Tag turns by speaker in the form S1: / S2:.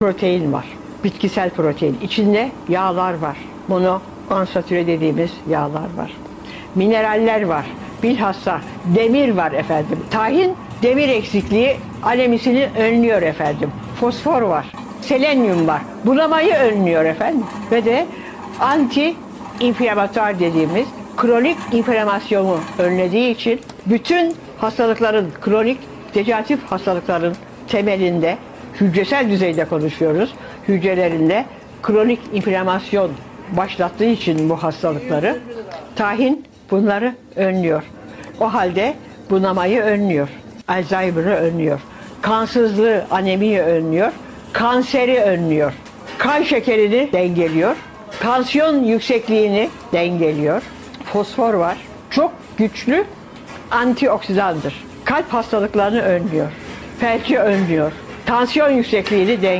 S1: protein var. Bitkisel protein. İçinde yağlar var. Mono ansatüre dediğimiz yağlar var. Mineraller var. Bilhassa demir var efendim. Tahin demir eksikliği anemisini önlüyor efendim. Fosfor var. Selenyum var. Bunamayı önlüyor efendim. Ve de anti inflamatuar dediğimiz kronik inflamasyonu önlediği için bütün hastalıkların kronik dejeneratif hastalıkların temelinde hücresel düzeyde konuşuyoruz. Hücrelerinde kronik inflamasyon başlattığı için bu hastalıkları tahin bunları önlüyor. O halde bunamayı önlüyor. Alzheimer'ı önlüyor. Kansızlığı, anemiyi önlüyor. Kanseri önlüyor. Kan şekerini dengeliyor. Tansiyon yüksekliğini dengeliyor. Fosfor var. Çok güçlü antioksidandır. Kalp hastalıklarını önlüyor. Felci önlüyor. Tansiyon yüksekliğini dengeliyor.